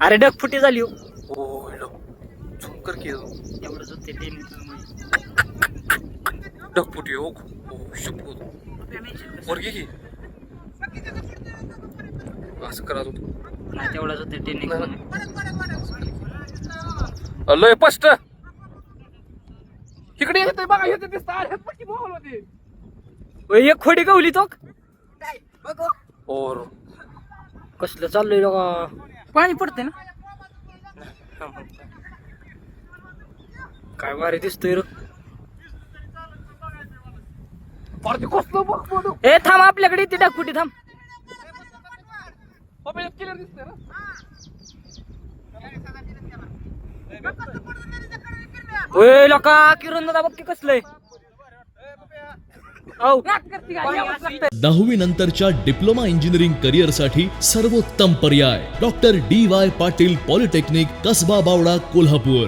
अरे डगफुटी झाली हो. एवढंच होते डगपुटी हो शपथ घे की? असं करा तू नाही तेवढंच होते टेन लय स्पष्ट. इकडे येते बघा येते दिसत अरे पट्टी बोल होते. एक खोडी गवली तो और. कसलं चाललंय लोका पाणी पडते ना? काय भारी दिसतोय रे. पारती कसलं बघ बोलू ए थांब आपल्याकडे येते डगफुटी थांब. क्लिअर दिसतंय ना? ओय लोका किरण दादा बघ की कसलंय. हो. दहावी नंतरच्या डिप्लोमा इंजिनिअरिंग करिअरसाठी सर्वोत्तम पर्याय. Doctor D Y Patil polytechnic Kasaba Bawada Kolhapur.